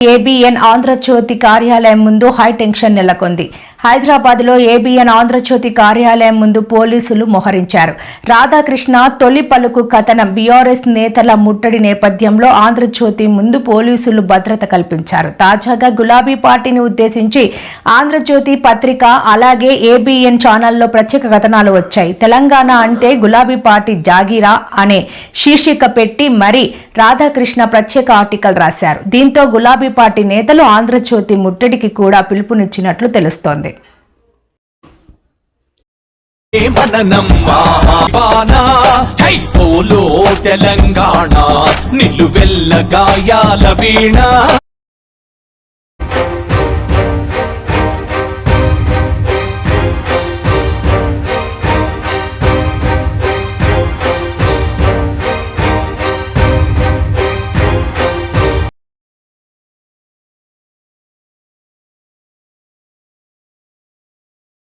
ABN Andhra Jyothi కార్యాలయం ముందు high tension నెలకొంది. హైదరాబాద్లో ఏబిఎన్ ఆంధ్రజ్యోతి కార్యాలయం ముందు పోలీసులు మోహరించారు. రాధాకృష్ణ తొలి పలుకు కథనం బీఆర్ఎస్ నేతల ముట్టడి నేపథ్యంలో ఆంధ్రజ్యోతి ముందు పోలీసులు భద్రత కల్పించారు. తాజాగా గులాబీ పార్టీని ఉద్దేశించి ఆంధ్రజ్యోతి పత్రిక అలాగే ఏబిఎన్ ఛానల్లో ప్రత్యేక కథనాలు వచ్చాయి. తెలంగాణ అంటే గులాబీ పార్టీ జాగీరా అనే శీర్షిక పెట్టి మరి రాధాకృష్ణ ప్రత్యేక ఆర్టికల్ రాశారు. దీంతో గులాబీ పార్టీ నేతలు ఆంధ్రజ్యోతి ముట్టడికి కూడా పిలుపునిచ్చినట్లు తెలుస్తోంది. జై పోలో తెలంగాణ నిలువెల్ల గాయాల వీణ.